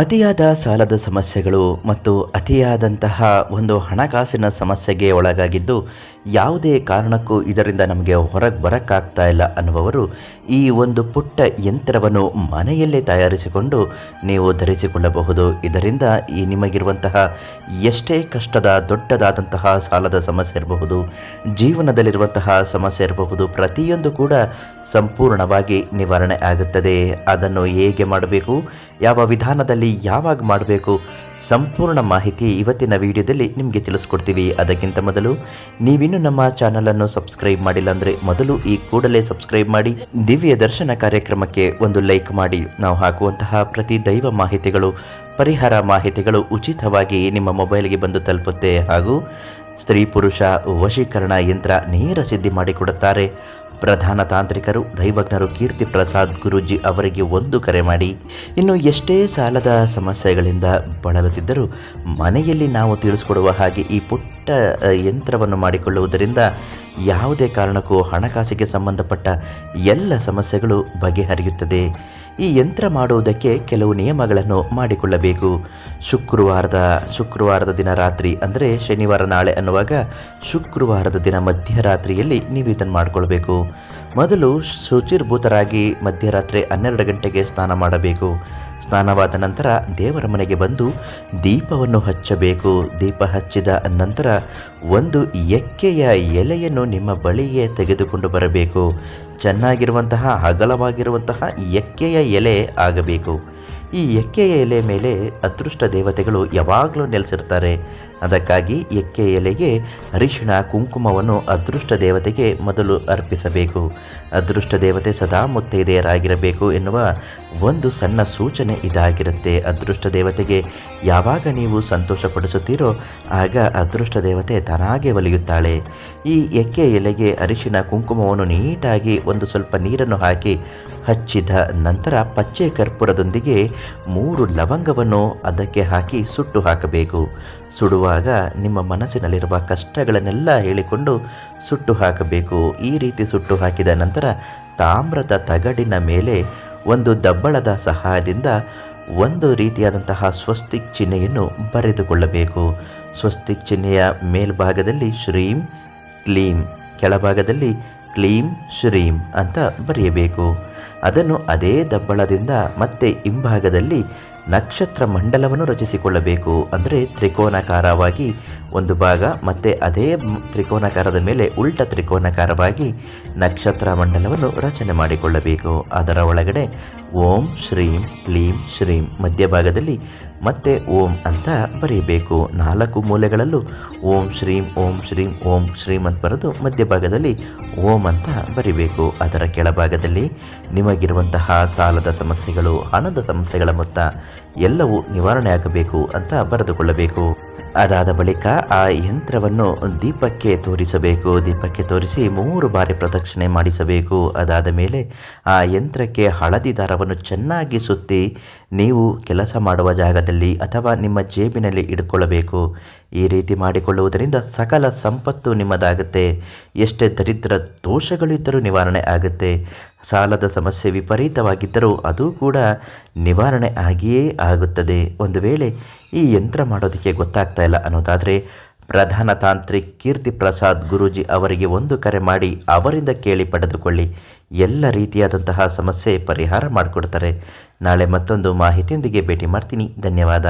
ಅತಿಯಾದ ಸಾಲದ ಸಮಸ್ಯೆಗಳು ಮತ್ತು ಅತಿಯಾದಂತಹ ಒಂದು ಹಣಕಾಸಿನ ಸಮಸ್ಯೆಗೆ ಒಳಗಾಗಿದ್ದು, ಯಾವುದೇ ಕಾರಣಕ್ಕೂ ಇದರಿಂದ ನಮಗೆ ಹೊರಗೆ ಬರೋಕ್ಕಾಗ್ತಾ ಇಲ್ಲ ಅನ್ನುವವರು ಈ ಒಂದು ಪುಟ್ಟ ಯಂತ್ರವನ್ನು ಮನೆಯಲ್ಲೇ ತಯಾರಿಸಿಕೊಂಡು ನೀವು ಧರಿಸಿಕೊಳ್ಳಬಹುದು. ಇದರಿಂದ ಈ ನಿಮಗಿರುವಂತಹ ಎಷ್ಟೇ ಕಷ್ಟದ, ದೊಡ್ಡದಾದಂತಹ ಸಾಲದ ಸಮಸ್ಯೆ ಇರಬಹುದು, ಜೀವನದಲ್ಲಿರುವಂತಹ ಸಮಸ್ಯೆ ಇರಬಹುದು, ಪ್ರತಿಯೊಂದು ಕೂಡ ಸಂಪೂರ್ಣವಾಗಿ ನಿವಾರಣೆ ಆಗುತ್ತದೆ. ಅದನ್ನು ಹೇಗೆ ಮಾಡಬೇಕು? ಯಾವ ವಿಧಾನದಲ್ಲಿ ಯಾವಾಗ ಮಾಡಬೇಕು? ಸಂಪೂರ್ಣ ಮಾಹಿತಿ ಇವತ್ತಿನ ವಿಡಿಯೋದಲ್ಲಿ ನಿಮಗೆ ತಿಳಿಸ್ಕೊಡ್ತೀವಿ. ಅದಕ್ಕಿಂತ ಮೊದಲು ನೀವಿನ್ನೂ ನಮ್ಮ ಚಾನಲನ್ನು ಸಬ್ಸ್ಕ್ರೈಬ್ ಮಾಡಿಲ್ಲ ಅಂದರೆ ಮೊದಲು ಈ ಕೂಡಲೇ ಸಬ್ಸ್ಕ್ರೈಬ್ ಮಾಡಿ. ದಿವ್ಯ ದರ್ಶನ ಕಾರ್ಯಕ್ರಮಕ್ಕೆ ಒಂದು ಲೈಕ್ ಮಾಡಿ. ನಾವು ಹಾಕುವಂತಹ ಪ್ರತಿ ದೈವ ಮಾಹಿತಿಗಳು, ಪರಿಹಾರ ಮಾಹಿತಿಗಳು ಉಚಿತವಾಗಿ ನಿಮ್ಮ ಮೊಬೈಲ್ಗೆ ಬಂದು ತಲುಪುತ್ತೆ. ಹಾಗೂ ಸ್ತ್ರೀ ಪುರುಷ ವಶೀಕರಣ ಯಂತ್ರ ನೇರ ಸಿದ್ಧಿ ಮಾಡಿಕೊಡುತ್ತಾರೆ. ಪ್ರಧಾನ ತಾಂತ್ರಿಕರು, ದೈವಜ್ಞರು ಕೀರ್ತಿ ಪ್ರಸಾದ್ ಗುರೂಜಿ ಅವರಿಗೆ ಒಂದು ಕರೆ ಮಾಡಿ, ಇನ್ನು ಎಷ್ಟೇ ಸಾಲದ ಸಮಸ್ಯೆಗಳಿಂದ ಬಳಲುತ್ತಿದ್ದರೂ ಮನೆಯಲ್ಲಿ ನಾವು ತಿಳಿಸಿಕೊಡುವ ಹಾಗೆ ಈ ಪುಟ್ಟ ಯಂತ್ರವನ್ನು ಮಾಡಿಕೊಳ್ಳುವುದರಿಂದ ಯಾವುದೇ ಕಾರಣಕ್ಕೂ ಹಣಕಾಸಿಗೆ ಸಂಬಂಧಪಟ್ಟ ಎಲ್ಲ ಸಮಸ್ಯೆಗಳು ಬಗೆಹರಿಯುತ್ತದೆ. ಈ ಯಂತ್ರ ಮಾಡುವುದಕ್ಕೆ ಕೆಲವು ನಿಯಮಗಳನ್ನು ಮಾಡಿಕೊಳ್ಳಬೇಕು. ಶುಕ್ರವಾರದ ಶುಕ್ರವಾರದ ದಿನ ರಾತ್ರಿ ಅಂದರೆ ಶನಿವಾರ ನಾಳೆ ಅನ್ನುವಾಗ ಶುಕ್ರವಾರದ ದಿನ ಮಧ್ಯರಾತ್ರಿಯಲ್ಲಿ ನೀವು ಇದನ್ನು ಮಾಡಿಕೊಳ್ಬೇಕು. ಮೊದಲು ಶುಚಿರ್ಭೂತರಾಗಿ ಮಧ್ಯರಾತ್ರಿ ಹನ್ನೆರಡು ಗಂಟೆಗೆ ಸ್ನಾನ ಮಾಡಬೇಕು. ಸ್ನಾನವಾದ ನಂತರ ದೇವರ ಮನೆಗೆ ಬಂದು ದೀಪವನ್ನು ಹಚ್ಚಬೇಕು. ದೀಪ ಹಚ್ಚಿದ ನಂತರ ಒಂದು ಎಕ್ಕೆಯ ಎಲೆಯನ್ನು ನಿಮ್ಮ ಬಳಿಗೆ ತೆಗೆದುಕೊಂಡು ಬರಬೇಕು. ಚೆನ್ನಾಗಿರುವಂತಹ, ಅಗಲವಾಗಿರುವಂತಹ ಎಕ್ಕೆಯ ಎಲೆ ಆಗಬೇಕು. ಈ ಎಕ್ಕೆಯ ಎಲೆ ಮೇಲೆ ಅದೃಷ್ಟ ದೇವತೆಗಳು ಯಾವಾಗಲೂ ನೆಲೆಸಿರ್ತಾರೆ. ಅದಕ್ಕಾಗಿ ಎಕ್ಕೆ ಎಲೆಗೆ ಅರಿಶಿಣ ಕುಂಕುಮವನ್ನು ಅದೃಷ್ಟ ದೇವತೆಗೆ ಮೊದಲು ಅರ್ಪಿಸಬೇಕು. ಅದೃಷ್ಟ ದೇವತೆ ಸದಾ ಮುತ್ತೈದೆಯರಾಗಿರಬೇಕು ಎನ್ನುವ ಒಂದು ಸಣ್ಣ ಸೂಚನೆ ಇದಾಗಿರುತ್ತೆ. ಅದೃಷ್ಟ ದೇವತೆಗೆ ಯಾವಾಗ ನೀವು ಸಂತೋಷಪಡಿಸುತ್ತೀರೋ ಆಗ ಅದೃಷ್ಟ ದೇವತೆ ತನಾಗೆ ಒಲಿಯುತ್ತಾಳೆ. ಈ ಎಕ್ಕೆ ಎಲೆಗೆ ಅರಿಶಿಣ ಕುಂಕುಮವನ್ನು ನೀಟಾಗಿ ಒಂದು ಸ್ವಲ್ಪ ನೀರನ್ನು ಹಾಕಿ ಹಚ್ಚಿದ ನಂತರ ಪಚ್ಚೆ ಕರ್ಪೂರದೊಂದಿಗೆ ಮೂರು ಲವಂಗವನ್ನು ಅದಕ್ಕೆ ಹಾಕಿ ಸುಟ್ಟು ಹಾಕಬೇಕು. ಸುಡುವಾಗ ನಿಮ್ಮ ಮನಸ್ಸಿನಲ್ಲಿರುವ ಕಷ್ಟಗಳನ್ನೆಲ್ಲ ಹೇಳಿಕೊಂಡು ಸುಟ್ಟು ಹಾಕಬೇಕು. ಈ ರೀತಿ ಸುಟ್ಟು ಹಾಕಿದ ನಂತರ ತಾಮ್ರದ ತಗಡಿನ ಮೇಲೆ ಒಂದು ದಬ್ಬಳದ ಸಹಾಯದಿಂದ ಒಂದು ರೀತಿಯಾದಂತಹ ಸ್ವಸ್ತಿಕ್ ಚಿಹ್ನೆಯನ್ನು ಬರೆದುಕೊಳ್ಳಬೇಕು. ಸ್ವಸ್ತಿಕ್ ಚಿಹ್ನೆಯ ಮೇಲ್ಭಾಗದಲ್ಲಿ ಶ್ರೀಂ, ಕ್ಲೀಂ, ಕೆಳಭಾಗದಲ್ಲಿ ಕ್ಲೀಂ, ಶ್ರೀಂ ಅಂತ ಬರೆಯಬೇಕು. ಅದನ್ನು ಅದೇ ದಬ್ಬಳದಿಂದ ಮತ್ತೆ ಹಿಂಭಾಗದಲ್ಲಿ ನಕ್ಷತ್ರ ಮಂಡಲವನ್ನು ರಚಿಸಿಕೊಳ್ಳಬೇಕು ಅಂದರೆ ತ್ರಿಕೋನಾಕಾರವಾಗಿ ಒಂದು ಭಾಗ ಮತ್ತೆ ಅದೇ ತ್ರಿಕೋನಾಕಾರದ ಮೇಲೆ ಉಲ್ಟ ತ್ರಿಕೋನಾಕಾರವಾಗಿ ನಕ್ಷತ್ರ ಮಂಡಲವನ್ನು ರಚನೆ ಮಾಡಿಕೊಳ್ಳಬೇಕು. ಅದರ ಒಳಗಡೆ ಓಂ, ಶ್ರೀಂ, ಕ್ಲೀಂ, ಶ್ರೀಂ ಮಧ್ಯಭಾಗದಲ್ಲಿ ಮತ್ತೆ ಓಂ ಅಂತ ಬರೆಯಬೇಕು ನಾಲ್ಕು ಮೂಲೆಗಳಲ್ಲೂ ಓಂ ಶ್ರೀಂ ಓಂ ಶ್ರೀಂ ಓಂ ಶ್ರೀಂ ಅಂತ ಬರೆದು ಮಧ್ಯಭಾಗದಲ್ಲಿ ಓಂ ಅಂತ ಬರಿಬೇಕು. ಅದರ ಕೆಳಭಾಗದಲ್ಲಿ ನಿಮಗಿರುವಂತಹ ಸಾಲದ ಸಮಸ್ಯೆಗಳು, ಹಣದ ಸಮಸ್ಯೆಗಳ ಮೊತ್ತ ಎಲ್ಲವೂ ನಿವಾರಣೆ ಆಗಬೇಕು ಅಂತ ಬರೆದುಕೊಳ್ಳಬೇಕು. ಅದಾದ ಬಳಿಕ ಆ ಯಂತ್ರವನ್ನು ದೀಪಕ್ಕೆ ತೋರಿಸಬೇಕು. ದೀಪಕ್ಕೆ ತೋರಿಸಿ ಮೂರು ಬಾರಿ ಪ್ರದಕ್ಷಿಣೆ ಮಾಡಿಸಬೇಕು. ಅದಾದ ಮೇಲೆ ಆ ಯಂತ್ರಕ್ಕೆ ಹಳದಿ ದಾರವನ್ನು ಚೆನ್ನಾಗಿ ಸುತ್ತಿ ನೀವು ಕೆಲಸ ಮಾಡುವ ಜಾಗದಲ್ಲಿ ಅಥವಾ ನಿಮ್ಮ ಜೇಬಿನಲ್ಲಿ ಇಟ್ಕೊಳ್ಳಬೇಕು ಈ ರೀತಿ ಮಾಡಿಕೊಳ್ಳುವುದರಿಂದ ಸಕಲ ಸಂಪತ್ತು ನಿಮ್ಮದಾಗುತ್ತೆ. ಎಷ್ಟೇ ದರಿದ್ರ ದೋಷಗಳಿದ್ದರೂ ನಿವಾರಣೆ ಆಗುತ್ತೆ. ಸಾಲದ ಸಮಸ್ಯೆ ವಿಪರೀತವಾಗಿದ್ದರೂ ಅದು ಕೂಡ ನಿವಾರಣೆ ಆಗಿಯೇ ಆಗುತ್ತದೆ. ಒಂದು ವೇಳೆ ಈ ಯಂತ್ರ ಮಾಡೋದಕ್ಕೆ ಗೊತ್ತಾಗ್ತಾ ಇಲ್ಲ ಅನ್ನೋದಾದರೆ ಪ್ರಧಾನ ತಾಂತ್ರಿಕ್ ಕೀರ್ತಿ ಪ್ರಸಾದ್ ಗುರೂಜಿ ಅವರಿಗೆ ಒಂದು ಕರೆ ಮಾಡಿ ಅವರಿಂದ ಕೇಳಿ ಪಡೆದುಕೊಳ್ಳಿ. ಎಲ್ಲ ರೀತಿಯಾದಂತಹ ಸಮಸ್ಯೆ ಪರಿಹಾರ ಮಾಡಿಕೊಡ್ತಾರೆ. ನಾಳೆ ಮತ್ತೊಂದು ಮಾಹಿತಿಯೊಂದಿಗೆ ಭೇಟಿ ಮಾಡ್ತೀನಿ. ಧನ್ಯವಾದ.